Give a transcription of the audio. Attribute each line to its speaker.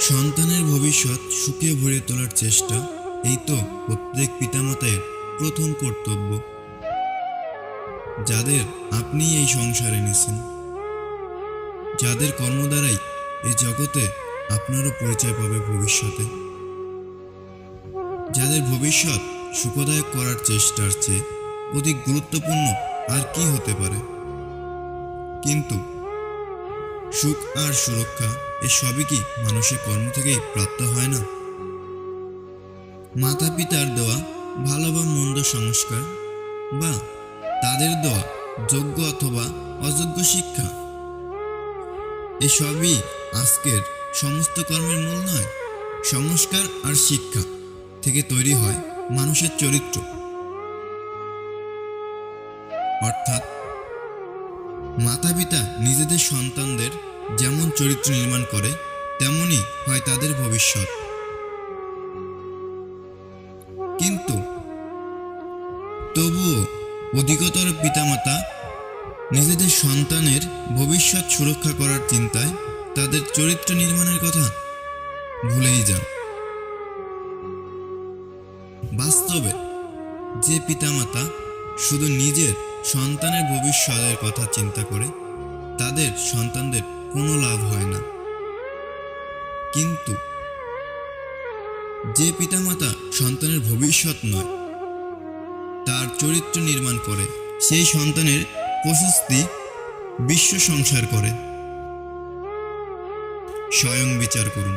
Speaker 1: সন্তানের ভবিষ্যৎ সুখে ভরে তোলার চেষ্টা, এই তো প্রত্যেক পিতামাতার প্রথম কর্তব্য। যাদের আপনি এই সংসারে এনেছেন, যাদের কর্ম দ্বারাই এই জগতে আপনারও পরিচয় পাবে ভবিষ্যতে। যাদের ভবিষ্যৎ সুখদায়ক করার চেষ্টার চেয়ে অধিক গুরুত্বপূর্ণ আর কি হতে পারে? কিন্তু সুখ আর সুরক্ষা সবই কি মানুষের কর্ম থেকেই প্রাপ্ত হয় না? মাতা পিতার দেওয়া ভালো বা মন্দ সংস্কার বা তাদের দেওয়া যোগ্য অথবা অযোগ্য শিক্ষা? এসবই আজকের সমস্ত কর্মের মূল নয়, সংস্কার আর শিক্ষা থেকে তৈরি হয় মানুষের চরিত্র। অর্থাৎ মাতা পিতা নিজেদের সন্তানদের যেমন চরিত্র নির্মাণ করে, তেমনই হয় তাদের ভবিষ্যৎ। কিন্তু তবুও অধিকতর পিতামাতা নিজেদের সন্তানের ভবিষ্যৎ সুরক্ষা করার চিন্তায় তাদের চরিত্র নির্মাণের কথা ভুলেই যান। বাস্তবে যে পিতামাতা শুধু নিজের সন্তানের ভবিষ্যতের কথা চিন্তা করে, তাদের সন্তানদের কোনো লাভ হয় না। কিন্তু যে পিতামাতা সন্তানের ভবিষ্যৎ নয়, তার চরিত্র নির্মাণ করে, সেই সন্তানের প্রশস্তি বিশ্ব সংসার করে। স্বয়ং বিচার করুন।